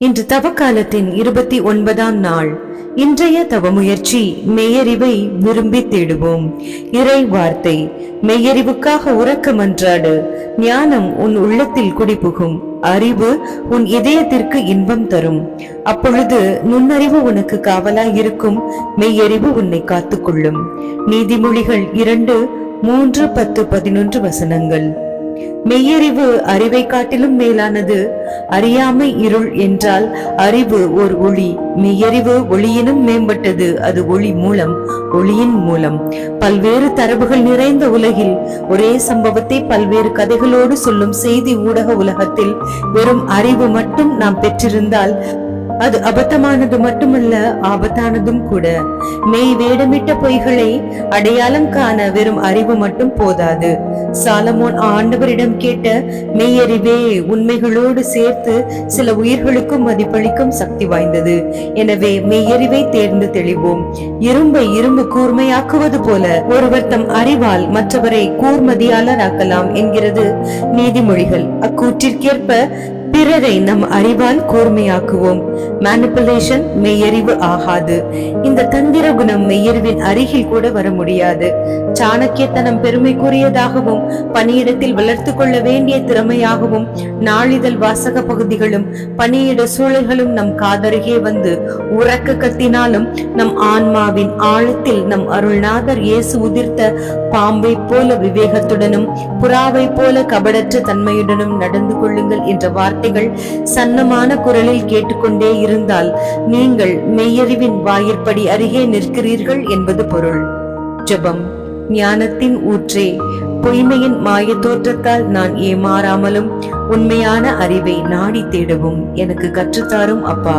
இன்று தவக்காலத்தின் இருபத்தி ஒன்பதாம் நாள். இன்றைய தவ முயற்சி மெய்யறிவை விரும்பி தேடுவோம். இறை வார்த்தை மெய்யறிவுக்காக உறக்க மன்றாடு ஞானம் உன் உள்ளத்தில் குடிபுகும். அறிவு உன் இதயத்திற்கு இன்பம் தரும். அப்பொழுது நுண்ணறிவு உனக்கு காவலாய் இருக்கும் மெய்யறிவு உன்னை காத்துக்கொள்ளும். நீதிமொழிகள் இரண்டு மூன்று பத்து பதினொன்று வசனங்கள். மெய்யறிவு அறிவை காட்டிலும் மேலானது. அறியாமை இருள் என்றால் அறிவு ஓர் ஒளி. மெய்யறிவு ஒளியினும் மேம்பட்டது. அது ஒளி மூலம் ஒளியின் மூலம். பல்வேறு தரவுகள் நிறைந்த உலகில் ஒரே சம்பவத்தை பல்வேறு கதைகளோடு சொல்லும் செய்தி ஊடக உலகத்தில் வெறும் அறிவு மட்டும் நாம் பெற்றிருந்தால் அது அபத்தமானது மட்டுமல்ல ஆபத்தானதும் கூட. மெய் வேடமிட்ட பொய்களை அடையாளம் காண வெறும் அறிவு மட்டும் போதாது. சாலமோன் ஆண்டவரிடம் கேட்ட மெய்யறிவே உண்மைகளோடு சேர்த்து சில உயிர்களுக்கும் மதிப்பளிக்கும் சக்தி வாய்ந்தது. எனவே மெய்யறிவை தேர்ந்து தெளிவோம். இரும்பை இரும்பு கூர்மையாக்குவது போல ஒருவர் தம் அறிவால் மற்றவரை கூர்மதியாளராக்கலாம் என்கிறது நீதிமொழிகள். அக்கூற்றிற்கேற்ப பிறரை நம் அறிவால் கூர்மையாக்குவோம். மேனிப்புலேஷன் மெய்யறிவு ஆகாது. இந்த தந்திர குணம் மெய்யறிவின் அருகில் கூட வர முடியாது. சாணக்கியத்தனம் பெருமைக்குரியதாகவும் பணியிடத்தில் வளர்த்து கொள்ள வேண்டிய திறமையாகவும் நாளிதழ் வாசக பகுதிகளும் பணியிட சூழல்களும் நம் காதருகே வந்து உறக்க கத்தினாலும் நம் ஆன்மாவின் ஆழத்தில் நம் அருள்நாதர் இயேசு உதிர்த்த பாம்பை போல விவேகத்துடனும் புறாவை போல கபடற்ற தன்மையுடனும் நடந்து கொள்ளுங்கள் என்ற வார்த்தைகள் சன்னமான குரலில் கேட்டுக்கொண்டே இருந்தால் நீங்கள் மெய்யறிவின் வாயிற்படி அருகே நிற்கிறீர்கள் என்பது பொருள். ஜெபம். ஞானத்தின் ஊற்றே பொய்மையின் மாய தோற்றத்தால் நான் ஏமாறாமலும் உண்மையான அறிவை நாடி தேடவும் எனக்கு கற்றுத்தாரும் அப்பா.